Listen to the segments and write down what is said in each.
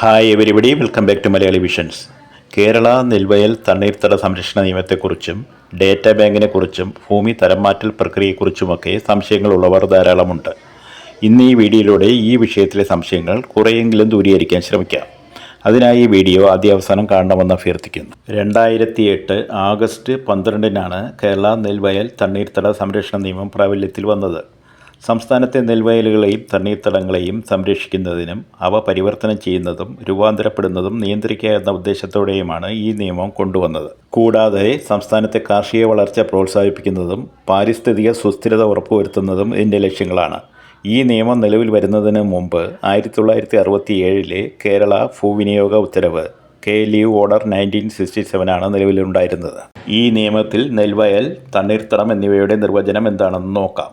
Hi everybody welcome back to Malayali visions Kerala നെൽവയൽ തണ്ണീർത്തട സംരക്ഷണ നിയമത്തെക്കുറിച്ചും data ബാങ്കിനെക്കുറിച്ചും ഭൂമി തരംമാറ്റൽ പ്രക്രിയയെക്കുറിച്ചുമൊക്കെ സംശയങ്ങളുള്ളവർ ധാരാളമുണ്ട്. ഇന്ന് ഈ വീഡിയോയിലൂടെ ഈ വിഷയത്തിലെ സംശയങ്ങൾ കുറേയെങ്കിലും ദൂരീകരിക്കാൻ ശ്രമിക്കാം. അതിനായി ഈ വീഡിയോ ആദ്യ അവസാനം കാണണമെന്ന് അഭ്യർത്ഥിക്കുന്നു. രണ്ടായിരത്തി എട്ട് ആഗസ്റ്റ് പന്ത്രണ്ടിനാണ് കേരള നെൽവയൽ തണ്ണീർത്തട സംരക്ഷണ നിയമം പ്രാബല്യത്തിൽ വന്നത്. സംസ്ഥാനത്തെ നെൽവയലുകളെയും തണ്ണീർത്തടങ്ങളെയും സംരക്ഷിക്കുന്നതിനും അവ പരിവർത്തനം ചെയ്യുന്നതും രൂപാന്തരപ്പെടുന്നതും നിയന്ത്രിക്കുക എന്ന ഉദ്ദേശത്തോടെയുമാണ് ഈ നിയമം കൊണ്ടുവന്നത്. കൂടാതെ സംസ്ഥാനത്തെ കാർഷിക വളർച്ച പ്രോത്സാഹിപ്പിക്കുന്നതും പാരിസ്ഥിതിക സുസ്ഥിരത ഉറപ്പുവരുത്തുന്നതും ഇതിന്റെ ലക്ഷ്യങ്ങളാണ്. ഈ നിയമം നിലവിൽ വരുന്നതിന് മുമ്പ് ആയിരത്തി തൊള്ളായിരത്തി അറുപത്തി ഏഴിലെ കേരള ഭൂവിനിയോഗ ഉത്തരവ് K leave order nineteen sixty സെവനാണ് നിലവിലുണ്ടായിരുന്നത്. ഈ നിയമത്തിൽ നെൽവയൽ തണ്ണീർത്തടം എന്നിവയുടെ നിർവചനം എന്താണെന്ന് നോക്കാം.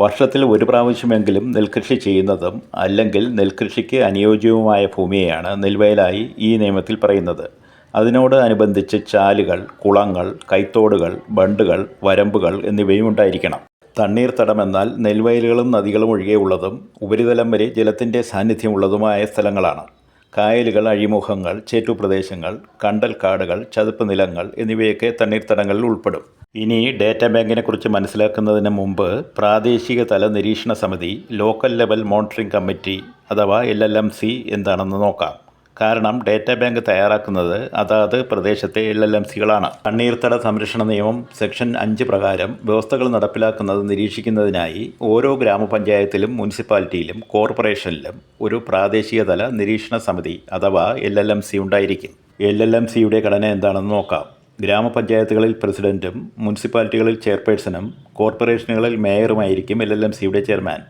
വർഷത്തിൽ ഒരു പ്രാവശ്യമെങ്കിലും നെൽകൃഷി ചെയ്യുന്നതും അല്ലെങ്കിൽ നെൽകൃഷിക്ക് അനുയോജ്യവുമായ ഭൂമിയെയാണ് നെൽവയലായി ഈ നിയമത്തിൽ പറയുന്നത്. അതിനോട് അനുബന്ധിച്ച് ചാലുകൾ കുളങ്ങൾ കൈത്തോടുകൾ ബണ്ടുകൾ വരമ്പുകൾ എന്നിവയും ഉണ്ടായിരിക്കണം. തണ്ണീർത്തടം എന്നാൽ നെൽവയലുകളും നദികളും ഒഴികെയുള്ളതും ഉപരിതലം വരെ ജലത്തിന്റെ സാന്നിധ്യമുള്ളതുമായ സ്ഥലങ്ങളാണ്. കായലുകൾ അഴിമുഖങ്ങൾ ചേറ്റുപ്രദേശങ്ങൾ കണ്ടൽക്കാടുകൾ ചതുപ്പ് നിലങ്ങൾ എന്നിവയൊക്കെ തണ്ണീർത്തടങ്ങളിൽ ഉൾപ്പെടും. ഇനി ഡേറ്റ ബാങ്കിനെ കുറിച്ച് മനസ്സിലാക്കുന്നതിന് മുമ്പ് പ്രാദേശിക തല നിരീക്ഷണ സമിതി ലോക്കൽ ലെവൽ മോണിറ്ററിംഗ് കമ്മിറ്റി അഥവാ എൽ എൽ എം സി എന്താണെന്ന് നോക്കാം. കാരണം ഡേറ്റ ബാങ്ക് തയ്യാറാക്കുന്നത് അതാത് പ്രദേശത്തെ എൽ എൽ എം സികളാണ്. തണ്ണീർത്തട സംരക്ഷണ നിയമം സെക്ഷൻ അഞ്ച് പ്രകാരം വ്യവസ്ഥകൾ നടപ്പിലാക്കുന്നത് നിരീക്ഷിക്കുന്നതിനായി ഓരോ ഗ്രാമപഞ്ചായത്തിലും മുനിസിപ്പാലിറ്റിയിലും കോർപ്പറേഷനിലും ഒരു പ്രാദേശിക തല നിരീക്ഷണ സമിതി അഥവാ എൽ എൽ എം സി ഉണ്ടായിരിക്കും. എൽ എൽ എം സിയുടെ ഘടന എന്താണെന്ന് നോക്കാം. ഗ്രാമപഞ്ചായത്തുകളിൽ പ്രസിഡന്റും മുനിസിപ്പാലിറ്റികളിൽ ചെയർപേഴ്സണും കോർപ്പറേഷനുകളിൽ മേയറുമായിരിക്കും എൽ എൽ എം സിയുടെ ചെയർമാൻ.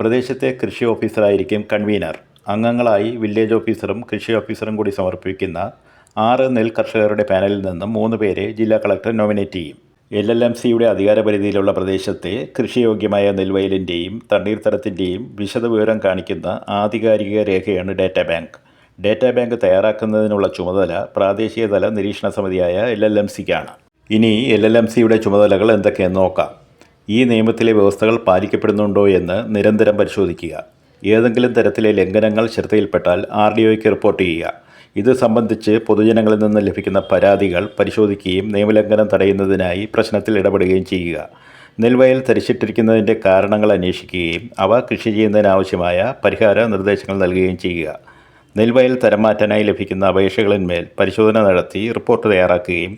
പ്രദേശത്തെ കൃഷി ഓഫീസറായിരിക്കും കൺവീനർ. അംഗങ്ങളായി വില്ലേജ് ഓഫീസറും കൃഷി ഓഫീസറും കൂടി സമർപ്പിക്കുന്ന ആറ് നെൽ കർഷകരുടെ പാനലിൽ നിന്നും മൂന്ന് പേരെ ജില്ലാ കളക്ടർ നോമിനേറ്റ് ചെയ്യും. എൽ എൽ എം സിയുടെ അധികാരപരിധിയിലുള്ള പ്രദേശത്തെ കൃഷിയോഗ്യമായ നെൽവയലിന്റെയും തണ്ണീർത്തടത്തിന്റെയും വിശദവിവരം കാണിക്കുന്ന ആധികാരിക രേഖയാണ് ഡാറ്റാ ബാങ്ക്. ഡാറ്റ ബാങ്ക് തയ്യാറാക്കുന്നതിനുള്ള ചുമതല പ്രാദേശിക തല നിരീക്ഷണ സമിതിയായ എൽ എൽ എം സിക്കാണ്. ഇനി എൽ എൽ എം സിയുടെ ചുമതലകൾ എന്തൊക്കെയെന്ന് നോക്കാം. ഈ നിയമത്തിലെ വ്യവസ്ഥകൾ പാലിക്കപ്പെടുന്നുണ്ടോ എന്ന് നിരന്തരം പരിശോധിക്കുക. ഏതെങ്കിലും തരത്തിലെ ലംഘനങ്ങൾ ശ്രദ്ധയിൽപ്പെട്ടാൽ ആർ ഡി ഒയ്ക്ക് റിപ്പോർട്ട് ചെയ്യുക. ഇത് സംബന്ധിച്ച് പൊതുജനങ്ങളിൽ നിന്ന് ലഭിക്കുന്ന പരാതികൾ പരിശോധിക്കുകയും നിയമലംഘനം തടയുന്നതിനായി പ്രശ്നത്തിൽ ഇടപെടുകയും ചെയ്യുക. നെൽവയൽ തരിച്ചിട്ടിരിക്കുന്നതിന്റെ കാരണങ്ങൾ അന്വേഷിക്കുകയും അവ കൃഷി ചെയ്യുന്നതിനാവശ്യമായ പരിഹാര നിർദ്ദേശങ്ങൾ നൽകുകയും ചെയ്യുക. നെൽവയൽ തരം മാറ്റാനായി ലഭിക്കുന്ന അപേക്ഷകളിന്മേൽ പരിശോധന നടത്തി റിപ്പോർട്ട് തയ്യാറാക്കുകയും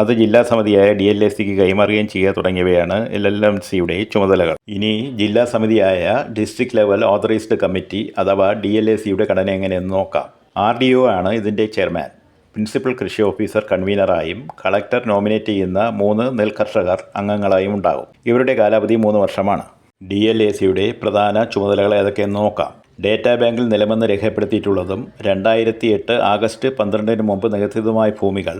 അത് ജില്ലാ സമിതിയായ ഡി എൽ എ സിക്ക് കൈമാറുകയും ചെയ്യുക തുടങ്ങിയവയാണ് എൽ എൽ എം സിയുടെ ചുമതലകൾ. ഇനി ജില്ലാ സമിതിയായ ഡിസ്ട്രിക്ട് ലെവൽ ഓതറൈസ്ഡ് കമ്മിറ്റി അഥവാ ഡി എൽ എ സിയുടെ ഘടന എങ്ങനെയെന്ന് നോക്കാം. ആർ ഡി ഒ ആണ് ഇതിന്റെ ചെയർമാൻ. പ്രിൻസിപ്പൽ കൃഷി ഓഫീസർ കൺവീനറായും കളക്ടർ നോമിനേറ്റ് ചെയ്യുന്ന മൂന്ന് നെൽകർഷകർ അംഗങ്ങളായും ഉണ്ടാകും. ഇവരുടെ കാലാവധി മൂന്ന് വർഷമാണ്. ഡി എൽ എ സിയുടെ പ്രധാന ചുമതലകൾ ഏതൊക്കെയെന്ന് നോക്കാം. ഡേറ്റാ ബാങ്കിൽ നിലമെന്ന് രേഖപ്പെടുത്തിയിട്ടുള്ളതും രണ്ടായിരത്തി എട്ട് ആഗസ്റ്റ് പന്ത്രണ്ടിന് മുമ്പ് നികത്തിയതുമായ ഭൂമികൾ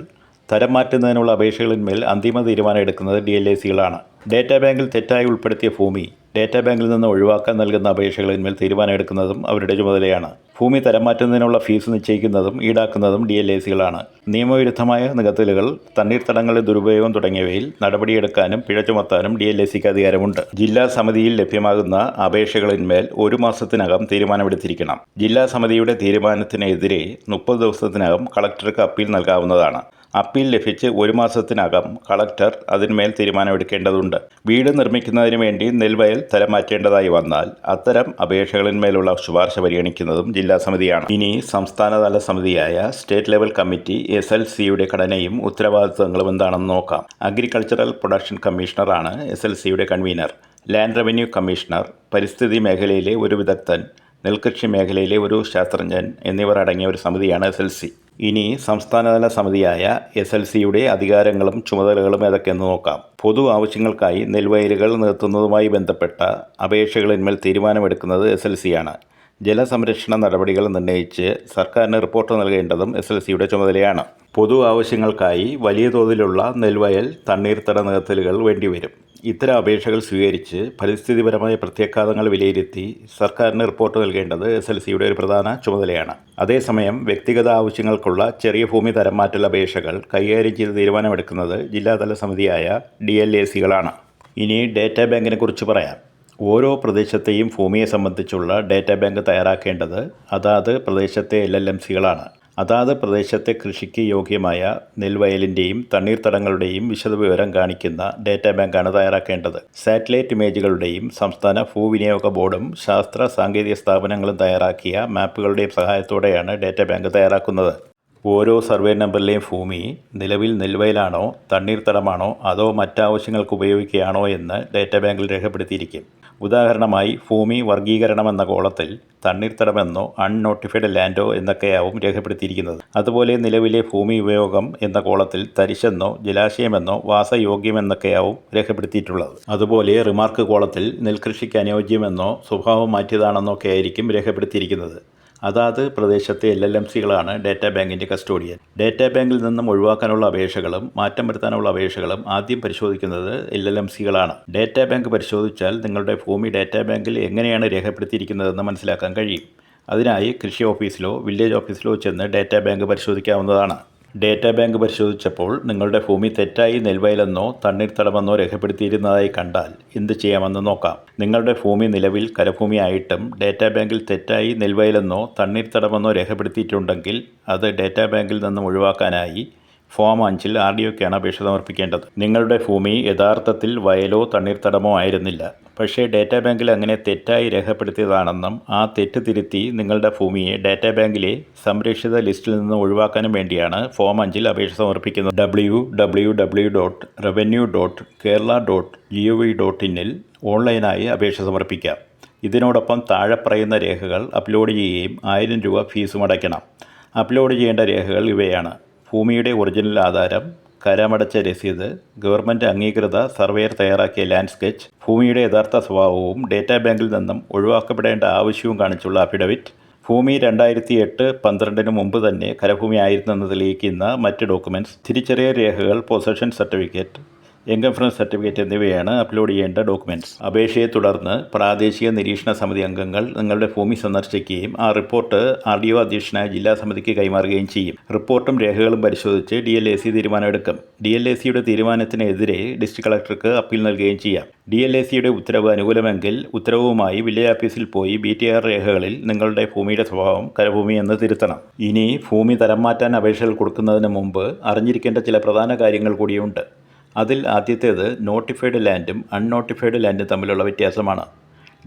തരം മാറ്റുന്നതിനുള്ള അപേക്ഷകളിന്മേൽ അന്തിമ തീരുമാനം എടുക്കുന്നത് ഡി എൽ എ സികളാണ്. ഡേറ്റാ ബാങ്കിൽ തെറ്റായി ഉൾപ്പെടുത്തിയ ഭൂമി ഡേറ്റാ ബാങ്കിൽ നിന്ന് ഒഴിവാക്കാൻ നൽകുന്ന അപേക്ഷകളിന്മേൽ തീരുമാനമെടുക്കുന്നതും അവരുടെ ചുമതലയാണ്. ഭൂമി തരം മാറ്റുന്നതിനുള്ള ഫീസ് നിശ്ചയിക്കുന്നതും ഈടാക്കുന്നതും ഡി എൽ എ സികളാണ്. നിയമവിരുദ്ധമായ നികത്തലുകൾ തണ്ണീർത്തടങ്ങളുടെ ദുരുപയോഗം തുടങ്ങിയവയിൽ നടപടിയെടുക്കാനും പിഴ ചുമത്താനും ഡി എൽ എ സിക്ക് അധികാരമുണ്ട്. ജില്ലാ സമിതിയിൽ ലഭ്യമാകുന്ന അപേക്ഷകളിന്മേൽ ഒരു മാസത്തിനകം തീരുമാനമെടുത്തിരിക്കണം. ജില്ലാ സമിതിയുടെ തീരുമാനത്തിനെതിരെ മുപ്പത് ദിവസത്തിനകം കളക്ടർക്ക് അപ്പീൽ നൽകാവുന്നതാണ്. അപ്പീൽ ലഭിച്ച് ഒരു മാസത്തിനകം കളക്ടർ അതിന്മേൽ തീരുമാനമെടുക്കേണ്ടതുണ്ട്. വീട് നിർമ്മിക്കുന്നതിന് വേണ്ടി നെൽവയൽ തരം മാറ്റേണ്ടതായി വന്നാൽ അത്തരം അപേക്ഷകളിന്മേലുള്ള ശുപാർശ പരിഗണിക്കുന്നതും ജില്ലാ സമിതിയാണ്. ഇനി സംസ്ഥാനതല സമിതിയായ state level committee S L സിയുടെ ഘടനയും ഉത്തരവാദിത്തങ്ങളും എന്താണെന്ന് നോക്കാം. അഗ്രികൾച്ചറൽ പ്രൊഡക്ഷൻ കമ്മീഷണറാണ് എസ് എൽ സിയുടെ കൺവീനർ. ലാൻഡ് റവന്യൂ കമ്മീഷണർ പരിസ്ഥിതി മേഖലയിലെ ഒരു വിദഗ്ധൻ നെൽകൃഷി മേഖലയിലെ ഒരു ശാസ്ത്രജ്ഞൻ എന്നിവർ അടങ്ങിയ ഒരു സമിതിയാണ് എസ് എൽ സി. ഇനി സംസ്ഥാനതല സമിതിയായ എസ് എൽ സിയുടെ അധികാരങ്ങളും ചുമതലകളും ഏതൊക്കെയെന്ന് നോക്കാം. പൊതു ആവശ്യങ്ങൾക്കായി നെൽവയലുകൾ നിർത്തുന്നതുമായി ബന്ധപ്പെട്ട അപേക്ഷകളിന്മേൽ തീരുമാനമെടുക്കുന്നത് എസ് എൽ സിയാണ്. ജലസംരക്ഷണ നടപടികൾ നിർണയിച്ച് സർക്കാരിന് റിപ്പോർട്ട് നൽകേണ്ടതും എസ് എൽ സിയുടെ ചുമതലയാണ്. പൊതു ആവശ്യങ്ങൾക്കായി വലിയ തോതിലുള്ള നെൽവയൽ തണ്ണീർത്തട നികത്തലുകൾ വേണ്ടിവരും. ഇത്തരം അപേക്ഷകൾ സ്വീകരിച്ച് പരിസ്ഥിതിപരമായ പ്രത്യാഘാതങ്ങൾ വിലയിരുത്തി സർക്കാരിന് റിപ്പോർട്ട് നൽകേണ്ടത് എസ് എൽ സിയുടെ ഒരു പ്രധാന ചുമതലയാണ്. അതേസമയം വ്യക്തിഗത ആവശ്യങ്ങൾക്കുള്ള ചെറിയ ഭൂമി തരം മാറ്റുള്ള അപേക്ഷകൾ കൈകാര്യം ചെയ്ത് തീരുമാനമെടുക്കുന്നത് ജില്ലാതല സമിതിയായ ഡി എൽ എ സികളാണ്. ഇനി ഡേറ്റാ ബാങ്കിനെ കുറിച്ച് പറയാം. ഓരോ പ്രദേശത്തെയും ഭൂമിയെ സംബന്ധിച്ചുള്ള ഡേറ്റാ ബാങ്ക് തയ്യാറാക്കേണ്ടത് അതാത് പ്രദേശത്തെ എൽ എൽ എം സികളാണ്. അതാത് പ്രദേശത്തെ കൃഷിക്ക് യോഗ്യമായ നെൽവയലിന്റെയും തണ്ണീർത്തടങ്ങളുടെയും വിശദവിവരം കാണിക്കുന്ന ഡാറ്റാ ബാങ്കാണ് തയ്യാറാക്കേണ്ടത്. സാറ്റലൈറ്റ് ഇമേജുകളുടെയും സംസ്ഥാന ഭൂവിനിയോഗ ബോർഡും ശാസ്ത്ര സാങ്കേതിക സ്ഥാപനങ്ങളും തയ്യാറാക്കിയ മാപ്പുകളുടെയും സഹായത്തോടെയാണ് ഡാറ്റാ ബാങ്ക് തയ്യാറാക്കുന്നത്. ഓരോ സർവേ നമ്പറിലെയും ഭൂമി നിലവിൽ നെൽവയലാണോ തണ്ണീർത്തടമാണോ അതോ മറ്റാവശ്യങ്ങൾക്ക് ഉപയോഗിക്കുകയാണോ എന്ന് ഡാറ്റാ ബാങ്കിൽ രേഖപ്പെടുത്തിയിരിക്കും. ഉദാഹരണമായി ഭൂമി വർഗീകരണം എന്ന കോളത്തിൽ തണ്ണീർത്തടമെന്നോ അൺനോട്ടിഫൈഡ് ലാൻഡോ എന്നൊക്കെയാവും രേഖപ്പെടുത്തിയിരിക്കുന്നത്. അതുപോലെ നിലവിലെ ഭൂമി ഉപയോഗം എന്ന കോളത്തിൽ തരിശെന്നോ ജലാശയമെന്നോ വാസയോഗ്യമെന്നൊക്കെയാവും രേഖപ്പെടുത്തിയിട്ടുള്ളത്. അതുപോലെ റിമാർക്ക് കോളത്തിൽ നെൽകൃഷിക്ക് അനുയോജ്യമെന്നോ സ്വഭാവം മാറ്റിയതാണെന്നൊക്കെ ആയിരിക്കും രേഖപ്പെടുത്തിയിരിക്കുന്നത്. അതാത് പ്രദേശത്തെ എൽ എൽ എം സികളാണ് ഡാറ്റാ ബാങ്കിന്റെ കസ്റ്റോഡിയൻ. ഡാറ്റാ ബാങ്കിൽ നിന്നും ഒഴിവാക്കാനുള്ള അപേക്ഷകളും മാറ്റം വരുത്താനുള്ള അപേക്ഷകളും ആദ്യം പരിശോധിക്കുന്നത് എൽ എൽ എം സികളാണ്. ഡാറ്റാ ബാങ്ക് പരിശോധിച്ചാൽ നിങ്ങളുടെ ഭൂമി ഡാറ്റാ ബാങ്കിൽ എങ്ങനെയാണ് രേഖപ്പെടുത്തിയിരിക്കുന്നതെന്ന് മനസ്സിലാക്കാൻ കഴിയും. അതിനായി കൃഷി ഓഫീസിലോ വില്ലേജ് ഓഫീസിലോ ചെന്ന് ഡാറ്റാ ബാങ്ക് പരിശോധിക്കാവുന്നതാണ്. ഡാറ്റാ ബാങ്ക് പരിശോധിച്ചപ്പോൾ നിങ്ങളുടെ ഭൂമി തെറ്റായി നെൽവയലെന്നോ തണ്ണീർത്തടമെന്നോ രേഖപ്പെടുത്തിയിരുന്നതായി കണ്ടാൽ എന്ത് ചെയ്യാമെന്ന് നോക്കാം. നിങ്ങളുടെ ഭൂമി നിലവിൽ കരഭൂമിയായിട്ടും ഡാറ്റാ ബാങ്കിൽ തെറ്റായി നെൽവയലെന്നോ തണ്ണീർത്തടമെന്നോ രേഖപ്പെടുത്തിയിട്ടുണ്ടെങ്കിൽ അത് ഡാറ്റാ ബാങ്കിൽ നിന്നും ഒഴിവാക്കാനായി ഫോം അഞ്ചിൽ ആർ ഡി ഒക്കെയാണ് അപേക്ഷ സമർപ്പിക്കേണ്ടത്. നിങ്ങളുടെ ഭൂമി യഥാർത്ഥത്തിൽ വയലോ തണ്ണീർത്തടമോ ആയിരുന്നില്ല. പക്ഷേ ഡാറ്റാ ബാങ്കിൽ അങ്ങനെ തെറ്റായി രേഖപ്പെടുത്തിയതാണെന്നും ആ തെറ്റ് തിരുത്തി നിങ്ങളുടെ ഭൂമിയെ ഡാറ്റാ ബാങ്കിലെ സംരക്ഷിത ലിസ്റ്റിൽ നിന്ന് ഒഴിവാക്കാനും വേണ്ടിയാണ് ഫോം അഞ്ചിൽ അപേക്ഷ സമർപ്പിക്കുന്നത്. W W W dot revenue dot Kerala dot G O V dot ഇന്നിൽ ഓൺലൈനായി അപേക്ഷ സമർപ്പിക്കാം. ഇതിനോടൊപ്പം താഴെ പറയുന്ന രേഖകൾ അപ്ലോഡ് ചെയ്യുകയും ആയിരം രൂപ ഫീസും അടയ്ക്കണം. അപ്ലോഡ് ചെയ്യേണ്ട രേഖകൾ ഇവയാണ്. ഭൂമിയുടെ ഒറിജിനൽ ആധാരം കരമടച്ച രസീത് ഗവൺമെന്റ് അംഗീകൃത സർവേയർ തയ്യാറാക്കിയ ലാൻഡ് സ്കെച്ച് ഭൂമിയുടെ യഥാർത്ഥ സ്വഭാവവും ഡേറ്റാ ബാങ്കിൽ നിന്നും ഒഴിവാക്കപ്പെടേണ്ട ആവശ്യവും കാണിച്ചുള്ള അഫിഡവിറ്റ് ഭൂമി രണ്ടായിരത്തി എട്ട് പന്ത്രണ്ടിന് മുമ്പ് തന്നെ കരഭൂമി ആയിരുന്നെന്ന് തെളിയിക്കുന്ന മറ്റ് ഡോക്യുമെന്റ്സ് തിരിച്ചറിയ രേഖകൾ പൊസഷൻ സർട്ടിഫിക്കറ്റ് ഫ്രം സർട്ടിഫിക്കറ്റ് എന്നിവയാണ് അപ്ലോഡ് ചെയ്യേണ്ട ഡോക്യുമെന്റ്സ് അപേക്ഷയെ തുടർന്ന് പ്രാദേശിക നിരീക്ഷണ സമിതി അംഗങ്ങൾ നിങ്ങളുടെ ഭൂമി സന്ദർശിക്കുകയും ആ റിപ്പോർട്ട് ആർ ഡി ഒ അധ്യക്ഷനായ ജില്ലാ സമിതിക്ക് കൈമാറുകയും ചെയ്യും. റിപ്പോർട്ടും രേഖകളും പരിശോധിച്ച് ഡി എൽ എ സി തീരുമാനമെടുക്കും. ഡി എൽ എ സിയുടെ തീരുമാനത്തിനെതിരെ ഡിസ്ട്രിക്ട് കളക്ടർക്ക് അപ്പീൽ നൽകുകയും ചെയ്യാം. ഡി എൽ എ സിയുടെ ഉത്തരവ് അനുകൂലമെങ്കിൽ ഉത്തരവുമായി വില്ലേജ് ഓഫീസിൽ പോയി ബി ടി ആർ രേഖകളിൽ നിങ്ങളുടെ ഭൂമിയുടെ സ്വഭാവം കരഭൂമി എന്ന് തിരുത്തണം. ഇനി ഭൂമി തരം മാറ്റാൻ അപേക്ഷകൾ കൊടുക്കുന്നതിന് മുമ്പ് അറിഞ്ഞിരിക്കേണ്ട ചില പ്രധാന കാര്യങ്ങൾ കൂടിയുണ്ട്. അതിൽ ആദ്യത്തേത് നോട്ടിഫൈഡ് ലാൻഡും അൺനോട്ടിഫൈഡ് ലാൻഡും തമ്മിലുള്ള വ്യത്യാസമാണ്.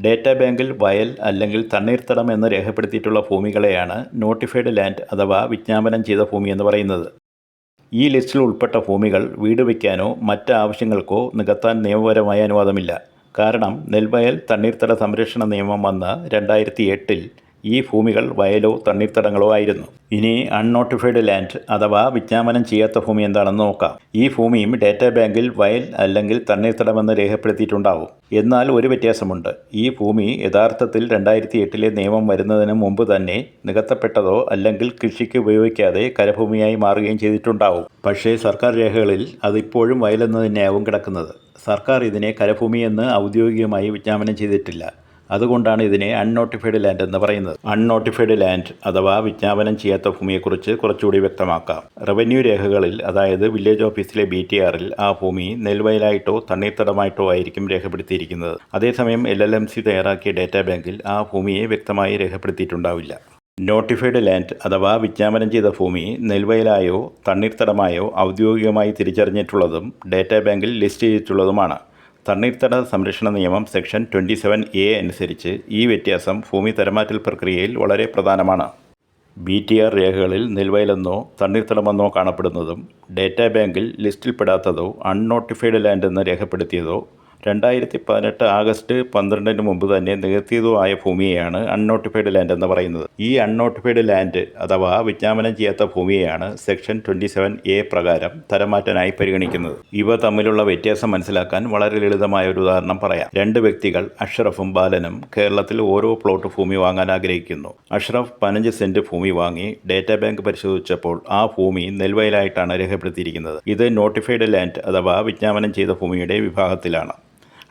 ഡേറ്റാ ബാങ്കിൽ വയൽ അല്ലെങ്കിൽ തണ്ണീർത്തടം എന്ന് രേഖപ്പെടുത്തിയിട്ടുള്ള ഭൂമികളെയാണ് നോട്ടിഫൈഡ് ലാൻഡ് അഥവാ വിജ്ഞാപനം ചെയ്ത ഭൂമി എന്ന് പറയുന്നത്. ഈ ലിസ്റ്റിൽ ഉൾപ്പെട്ട ഭൂമികൾ വീട് വയ്ക്കാനോ മറ്റ് ആവശ്യങ്ങൾക്കോ നികത്താൻ നിയമപരമായ അനുവാദമില്ല. കാരണം നെൽവയൽ തണ്ണീർത്തട സംരക്ഷണ നിയമം വന്ന രണ്ടായിരത്തി എട്ടിൽ ഈ ഭൂമികൾ വയലോ തണ്ണീർത്തടങ്ങളോ ആയിരുന്നു. ഇനി അൺനോട്ടിഫൈഡ് ലാൻഡ് അഥവാ വിജ്ഞാപനം ചെയ്യാത്ത ഭൂമി എന്താണെന്ന് നോക്കാം. ഈ ഭൂമിയും ഡാറ്റാ ബാങ്കിൽ വയൽ അല്ലെങ്കിൽ തണ്ണീർത്തടമെന്ന് രേഖപ്പെടുത്തിയിട്ടുണ്ടാവും. എന്നാൽ ഒരു വ്യത്യാസമുണ്ട്. ഈ ഭൂമി യഥാർത്ഥത്തിൽ രണ്ടായിരത്തി എട്ടിലെ നിയമം വരുന്നതിന് മുമ്പ് തന്നെ നികത്തപ്പെട്ടതോ അല്ലെങ്കിൽ കൃഷിക്ക് ഉപയോഗിക്കാതെ കരഭൂമിയായി മാറുകയും ചെയ്തിട്ടുണ്ടാവും. പക്ഷേ സർക്കാർ രേഖകളിൽ അതിപ്പോഴും വയലെന്ന് തന്നെയാവും കിടക്കുന്നത്. സർക്കാർ ഇതിനെ കരഭൂമിയെന്ന് ഔദ്യോഗികമായി വിജ്ഞാപനം ചെയ്തിട്ടില്ല. അതുകൊണ്ടാണ് ഇതിനെ അൺനോട്ടിഫൈഡ് ലാൻഡ് എന്ന് പറയുന്നത്. അൺനോട്ടിഫൈഡ് ലാൻഡ് അഥവാ വിജ്ഞാപനം ചെയ്യാത്ത ഭൂമിയെക്കുറിച്ച് കുറച്ചുകൂടി വ്യക്തമാക്കാം. റവന്യൂ രേഖകളിൽ അതായത് വില്ലേജ് ഓഫീസിലെ ബി ടി ആറിൽ ആ ഭൂമി നെൽവയലായിട്ടോ തണ്ണീർത്തടമായിട്ടോ ആയിരിക്കും രേഖപ്പെടുത്തിയിരിക്കുന്നത്. അതേസമയം എൽ എൽ എം സി തയ്യാറാക്കിയ ഡാറ്റാ ബാങ്കിൽ ആ ഭൂമിയെ വ്യക്തമായി രേഖപ്പെടുത്തിയിട്ടുണ്ടാവില്ല. നോട്ടിഫൈഡ് ലാൻഡ് അഥവാ വിജ്ഞാപനം ചെയ്ത ഭൂമി നെൽവയലായോ തണ്ണീർത്തടമായോ ഔദ്യോഗികമായി തിരിച്ചറിഞ്ഞിട്ടുള്ളതും ഡാറ്റാ ബാങ്കിൽ ലിസ്റ്റ് ചെയ്തിട്ടുള്ളതുമാണ്. തണ്ണീർത്തട സംരക്ഷണ നിയമം സെക്ഷൻ ട്വന്റി സെവൻ എ അനുസരിച്ച് ഈ വ്യത്യാസം ഭൂമി തരമാറ്റൽ പ്രക്രിയയിൽ വളരെ പ്രധാനമാണ്. ബി ടി ആർ രേഖകളിൽ നെൽവയലെന്നോ തണ്ണീർത്തടമെന്നോ കാണപ്പെടുന്നതും ഡേറ്റാ ബാങ്കിൽ ലിസ്റ്റിൽപ്പെടാത്തതോ അൺനോട്ടിഫൈഡ് ലാൻഡ് എന്ന് രേഖപ്പെടുത്തിയതോ രണ്ടായിരത്തി പതിനെട്ട് ആഗസ്റ്റ് പന്ത്രണ്ടിന് മുമ്പ് തന്നെ നികത്തിയതോ ആയ ഭൂമിയെയാണ് അൺനോട്ടിഫൈഡ് ലാൻഡ് എന്ന് പറയുന്നത്. ഈ അൺനോട്ടിഫൈഡ് ലാൻഡ് അഥവാ വിജ്ഞാപനം ചെയ്യാത്ത ഭൂമിയെയാണ് സെക്ഷൻ ട്വന്റി സെവൻ എ പ്രകാരം തരമാറ്റാനായി പരിഗണിക്കുന്നത്. ഇവ തമ്മിലുള്ള വ്യത്യാസം മനസ്സിലാക്കാൻ വളരെ ലളിതമായ ഒരു ഉദാഹരണം പറയാം. രണ്ട് വ്യക്തികൾ അഷ്റഫും ബാലനും കേരളത്തിൽ ഓരോ പ്ലോട്ട് ഭൂമി വാങ്ങാൻ ആഗ്രഹിക്കുന്നു. അഷ്റഫ് പതിനഞ്ച് സെന്റ് ഭൂമി വാങ്ങി ഡേറ്റാ ബാങ്ക് പരിശോധിച്ചപ്പോൾ ആ ഭൂമി നെൽവയലായിട്ടാണ് രേഖപ്പെടുത്തിയിരിക്കുന്നത്. ഇത് നോട്ടിഫൈഡ് ലാൻഡ് അഥവാ വിജ്ഞാപനം ചെയ്ത ഭൂമിയുടെ വിഭാഗത്തിലാണ്.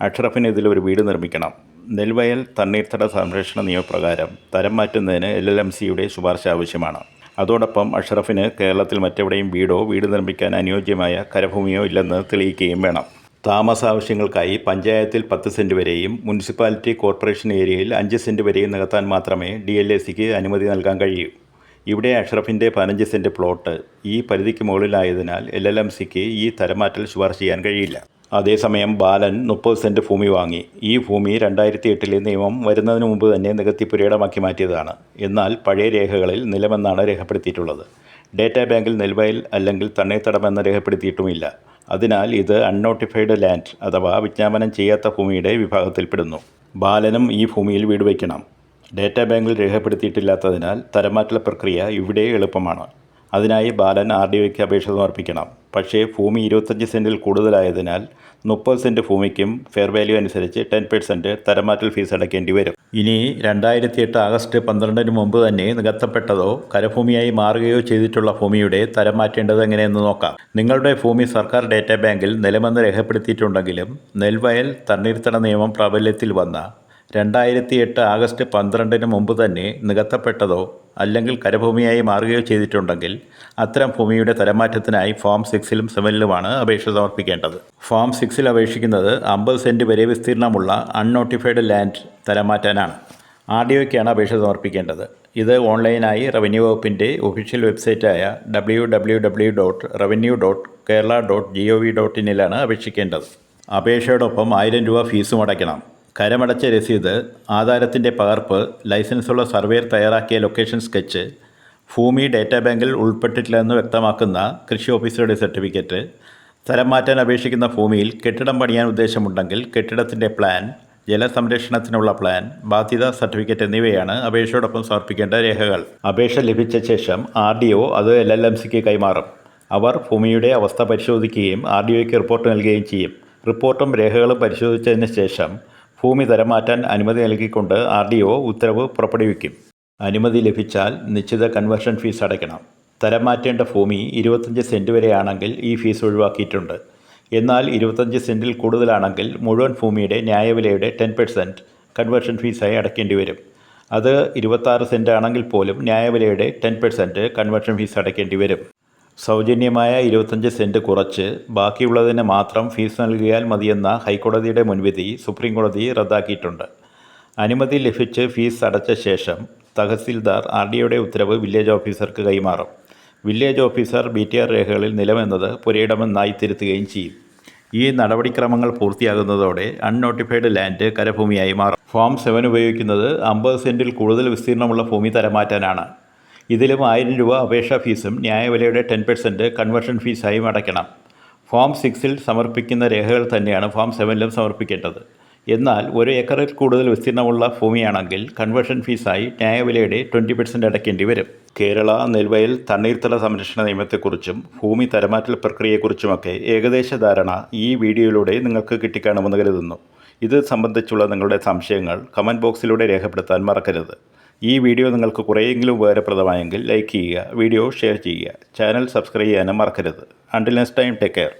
അഷ്റഫിന് ഇതിലൊരു വീട് നിർമ്മിക്കണം. നെൽവയൽ തണ്ണീർത്തട സംരക്ഷണ നിയമപ്രകാരം തരം മാറ്റുന്നതിന് എൽ എൽ എം സിയുടെ ശുപാർശ ആവശ്യമാണ്. അതോടൊപ്പം അഷ്റഫിന് കേരളത്തിൽ മറ്റെവിടെയും വീടോ വീട് നിർമ്മിക്കാൻ അനുയോജ്യമായ കരഭൂമിയോ ഇല്ലെന്ന് തെളിയിക്കുകയും വേണം. താമസാവശ്യങ്ങൾക്കായി പഞ്ചായത്തിൽ പത്ത് സെന്റ് വരെയും മുനിസിപ്പാലിറ്റി കോർപ്പറേഷൻ ഏരിയയിൽ അഞ്ച് സെന്റ് വരെയും നികത്താൻ മാത്രമേ ഡി എൽ എ സിക്ക് അനുമതി നൽകാൻ കഴിയൂ. ഇവിടെ അഷ്റഫിന്റെ പതിനഞ്ച് സെന്റ് പ്ലോട്ട് ഈ പരിധിക്ക് മുകളിലായതിനാൽ എൽ എൽ എം സിക്ക് ഈ തരംമാറ്റൽ ശുപാർശ ചെയ്യാൻ കഴിയില്ല. അതേസമയം ബാലൻ മുപ്പത് സെന്റ് ഭൂമി വാങ്ങി. ഈ ഭൂമി രണ്ടായിരത്തി എട്ടിലെ നിയമം വരുന്നതിന് മുമ്പ് തന്നെ നികത്തി പുരയിടമാക്കി മാറ്റിയതാണ്. എന്നാൽ പഴയ രേഖകളിൽ നിലമെന്നാണ് രേഖപ്പെടുത്തിയിട്ടുള്ളത്. ഡേറ്റാ ബാങ്കിൽ നെൽവയൽ അല്ലെങ്കിൽ തണ്ണീർത്തടമെന്ന് രേഖപ്പെടുത്തിയിട്ടുമില്ല. അതിനാൽ ഇത് അൺനോട്ടിഫൈഡ് ലാൻഡ് അഥവാ വിജ്ഞാപനം ചെയ്യാത്ത ഭൂമിയുടെ വിഭാഗത്തിൽപ്പെടുന്നു. ബാലനും ഈ ഭൂമിയിൽ വീട് വയ്ക്കണം. ഡേറ്റാ ബാങ്കിൽ രേഖപ്പെടുത്തിയിട്ടില്ലാത്തതിനാൽ തരമാറ്റ പ്രക്രിയ ഇവിടെ എളുപ്പമാണ്. അതിനായി ബാലൻ ആർ ഡി ഒയ്ക്ക് അപേക്ഷ സമർപ്പിക്കണം. പക്ഷേ ഭൂമി ഇരുപത്തഞ്ച് സെന്റിൽ കൂടുതലായതിനാൽ മുപ്പത് സെന്റ് ഭൂമിക്കും ഫെയർ വാല്യൂ അനുസരിച്ച് ടെൻ പെർസെന്റ് തരമാറ്റൽ ഫീസ് അടയ്ക്കേണ്ടി വരും. ഇനി രണ്ടായിരത്തി എട്ട് ആഗസ്റ്റ് പന്ത്രണ്ടിന് മുമ്പ് തന്നെ നികത്തപ്പെട്ടതോ കരഭൂമിയായി മാറുകയോ ചെയ്തിട്ടുള്ള ഭൂമിയുടെ തരം മാറ്റേണ്ടത് എങ്ങനെയെന്ന് നോക്കാം. നിങ്ങളുടെ ഭൂമി സർക്കാർ ഡേറ്റാ ബാങ്കിൽ നിലമെന്ന് രേഖപ്പെടുത്തിയിട്ടുണ്ടെങ്കിലും നെൽവയൽ തണ്ണീർത്തട നിയമം പ്രാബല്യത്തിൽ വന്ന രണ്ടായിരത്തി എട്ട് ആഗസ്റ്റ് പന്ത്രണ്ടിന് മുമ്പ് തന്നെ നികത്തപ്പെട്ടതോ അല്ലെങ്കിൽ കരഭൂമിയായി മാറുകയോ ചെയ്തിട്ടുണ്ടെങ്കിൽ അത്തരം ഭൂമിയുടെ തരംമാറ്റത്തിനായി ഫോം സിക്സിലും സെവനിലുമാണ് അപേക്ഷ സമർപ്പിക്കേണ്ടത്. ഫോം സിക്സിൽ അപേക്ഷിക്കുന്നത് അമ്പത് സെന്റ് വരെ വിസ്തീർണമുള്ള അൺനോട്ടിഫൈഡ് ലാൻഡ് തരംമാറ്റാനാണ്. ആർ ഡി ഒയ്ക്കാണ് അപേക്ഷ സമർപ്പിക്കേണ്ടത്. ഇത് ഓൺലൈനായി റവന്യൂ വകുപ്പിന്റെ official വെബ്സൈറ്റായ W W W dot revenue dot Kerala dot G O V dot ഇന്നിലാണ് അപേക്ഷിക്കേണ്ടത്. അപേക്ഷയോടൊപ്പം ആയിരം രൂപ ഫീസും അടയ്ക്കണം. കരമടച്ച രസീത് ആധാരത്തിന്റെ പകർപ്പ് ലൈസൻസുള്ള സർവേർ തയ്യാറാക്കിയ ലൊക്കേഷൻ സ്കെച്ച് ഭൂമി ഡാറ്റാ ബാങ്കിൽ ഉൾപ്പെട്ടിട്ടില്ലെന്ന് വ്യക്തമാക്കുന്ന കൃഷി ഓഫീസറുടെ സർട്ടിഫിക്കറ്റ് സ്ഥലം മാറ്റാൻ അപേക്ഷിക്കുന്ന ഭൂമിയിൽ കെട്ടിടം പണിയാൻ ഉദ്ദേശമുണ്ടെങ്കിൽ കെട്ടിടത്തിന്റെ പ്ലാൻ ജലസംരക്ഷണത്തിനുള്ള പ്ലാൻ ബാധ്യതാ സർട്ടിഫിക്കറ്റ് എന്നിവയാണ് അപേക്ഷയോടൊപ്പം സമർപ്പിക്കേണ്ട രേഖകൾ. അപേക്ഷ ലഭിച്ച ശേഷം ആർ ഡി ഒ അത് എൽ എൽ എം സിക്ക് കൈമാറും. അവർ ഭൂമിയുടെ അവസ്ഥ പരിശോധിക്കുകയും ആർ ഡി ഒയ്ക്ക് റിപ്പോർട്ട് നൽകുകയും ചെയ്യും. റിപ്പോർട്ടും രേഖകളും പരിശോധിച്ചതിന് ശേഷം ഭൂമി തരമാറ്റാൻ അനുമതി നൽകിക്കൊണ്ട് ആർ ഡി ഒ ഉത്തരവ് പുറപ്പെടുവിക്കും. അനുമതി ലഭിച്ചാൽ നിശ്ചിത കൺവേർഷൻ ഫീസ് അടയ്ക്കണം. തരം മാറ്റേണ്ട ഭൂമി ഇരുപത്തഞ്ച് സെന്റ് വരെയാണെങ്കിൽ ഈ ഫീസ് ഒഴിവാക്കിയിട്ടുണ്ട്. എന്നാൽ ഇരുപത്തഞ്ച് സെന്റിൽ കൂടുതലാണെങ്കിൽ മുഴുവൻ ഭൂമിയുടെ ന്യായവിലയുടെ ടെൻ പെർസെന്റ് കൺവേർഷൻ ഫീസായി അടയ്ക്കേണ്ടി വരും. അത് ഇരുപത്താറ് സെന്റ് ആണെങ്കിൽ പോലും ന്യായവിലയുടെ ടെൻ പെർസെന്റ് കൺവേർഷൻ ഫീസ് അടയ്ക്കേണ്ടി വരും. സൗജന്യമായ ഇരുപത്തഞ്ച് സെന്റ് കുറച്ച് ബാക്കിയുള്ളതിന് മാത്രം ഫീസ് നൽകിയാൽ മതിയെന്ന ഹൈക്കോടതിയുടെ മുൻവിധി സുപ്രീംകോടതി റദ്ദാക്കിയിട്ടുണ്ട്. അനുമതി ലഭിച്ച് ഫീസ് അടച്ച ശേഷം തഹസിൽദാർ ആർ ഡി ഒയുടെ ഉത്തരവ് വില്ലേജ് ഓഫീസർക്ക് കൈമാറും. Village officer B T R രേഖകളിൽ നിലമെന്നത് പുരയിടമെന്നായി തിരുത്തുകയും ചെയ്യും. ഈ നടപടിക്രമങ്ങൾ പൂർത്തിയാകുന്നതോടെ അൺനോട്ടിഫൈഡ് ലാൻഡ് കരഭൂമിയായി മാറും. ഫോം സെവൻ ഉപയോഗിക്കുന്നത് അമ്പത് സെന്റിൽ കൂടുതൽ വിസ്തീർണമുള്ള ഭൂമി തരമാറ്റാനാണ്. ഇതിലും ആയിരം രൂപ അപേക്ഷാ ഫീസും ന്യായവിലയുടെ ടെൻ പെർസെന്റ് കൺവെർഷൻ ഫീസായും അടയ്ക്കണം. ഫോം സിക്സിൽ സമർപ്പിക്കുന്ന രേഖകൾ തന്നെയാണ് ഫോം സെവനിലും സമർപ്പിക്കേണ്ടത്. എന്നാൽ ഒരു ഏക്കറിൽ കൂടുതൽ വിസ്തീർണമുള്ള ഭൂമിയാണെങ്കിൽ കൺവേർഷൻ ഫീസായി ന്യായവിലയുടെ ട്വന്റി പെർസെന്റ് അടയ്ക്കേണ്ടി വരും. കേരള നെൽവയൽ തണ്ണീർത്തല സംരക്ഷണ നിയമത്തെക്കുറിച്ചും ഭൂമി തരമാറ്റൽ പ്രക്രിയയെക്കുറിച്ചുമൊക്കെ ഏകദേശ ധാരണ ഈ വീഡിയോയിലൂടെ നിങ്ങൾക്ക് കിട്ടിക്കാണുമെന്ന് കരുതുന്നു. ഇത് സംബന്ധിച്ചുള്ള നിങ്ങളുടെ സംശയങ്ങൾ കമന്റ് ബോക്സിലൂടെ രേഖപ്പെടുത്താൻ മറക്കരുത്. ഈ വീഡിയോ നിങ്ങൾക്ക് കുറേയെങ്കിലും ഉപകാരപ്രദമായെങ്കിൽ ലൈക്ക് ചെയ്യുക വീഡിയോ ഷെയർ ചെയ്യുക. ചാനൽ സബ്സ്ക്രൈബ് ചെയ്യാനും മറക്കരുത്. Until next time take care